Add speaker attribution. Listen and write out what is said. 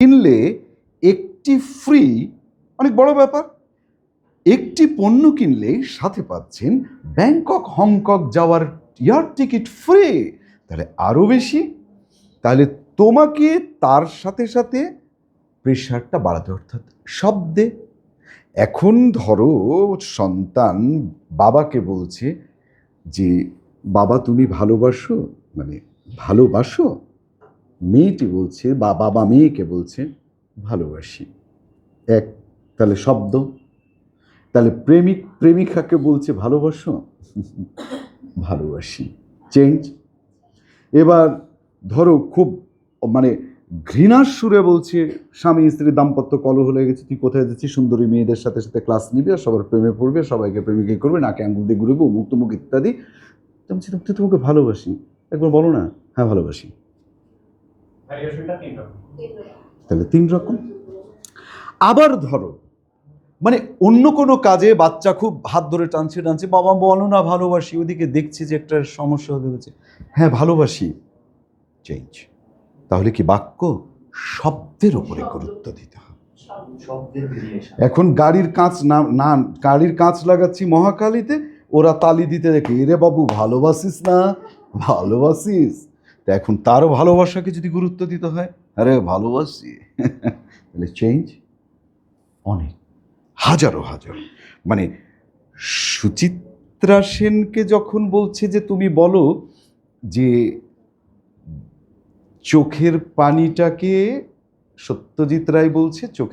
Speaker 1: কিনলে একটি ফ্রি অনেক বড় ব্যাপার। একটি পণ্য কিনলে সাথে পাচ্ছেন ব্যাংকক, হংকং যাওয়ার এয়ার টিকিট ফ্রি তাহলে আরও বেশি। তাহলে তোমাকে তার সাথে সাথে প্রেশারটা বাড়াতে অর্থাৎ শব্দে। এখন ধরো সন্তান বাবাকে বলছে যে, বাবা, তুমি ভালোবাসো? মানে ভালোবাসো? মেয়েটি বলছে বা বাবা মেয়েকে বলছে ভালোবাসি। এক তাহলে শব্দ? তাহলে প্রেমিক প্রেমিকাকে বলছে ভালোবাসো? ভালোবাসি। চেঞ্জ এবার ধরো খুব মানে ঘৃণার সুরে বলছে স্বামী স্ত্রী দাম্পত্য কলহ হয়ে গেছে তুই কোথায় যাচ্ছিস? সুন্দরী মেয়েদের সাথে সাথে ক্লাস নিবি আর সবার প্রেমে পড়বে সবাইকে প্রেমিকে করবে নাকে আঙুল দিয়ে ঘুরবে মুখ তুমুক ইত্যাদি। তো আমি বলছি, তুই তোমাকে ভালোবাসি। একবার বলো না হ্যাঁ ভালোবাসি। তাহলে তিন রকম। আবার ধরো মানে অন্য কোনো কাজে বাচ্চা খুব হাত ধরে টানছে টানছে বাবা বলো না ভালোবাসি ওদিকে দেখছি যে একটা সমস্যা হতে হচ্ছে হ্যাঁ ভালোবাসি। চেঞ্জ তাহলে কি বাক্য শব্দের উপরে গুরুত্ব দিতে হবে? এখন গাড়ির কাঁচ না না গাড়ির কাঁচ লাগাচ্ছি মহাকালীতে ওরা তালি দিতে দেখে রে বাবু ভালোবাসিস না? ভালোবাসিস? তা এখন তারও ভালোবাসাকে যদি গুরুত্ব দিতে হয়? আরে, ভালোবাসি। তাহলে চেঞ্জ অনেক। হাজারো, হাজার। মানে সুচিত্রা সেনকে যখন বলছে যে, তুমি বলো যে, চোখের পানিটাকে সত্যজিৎ রায় বলছে চোখের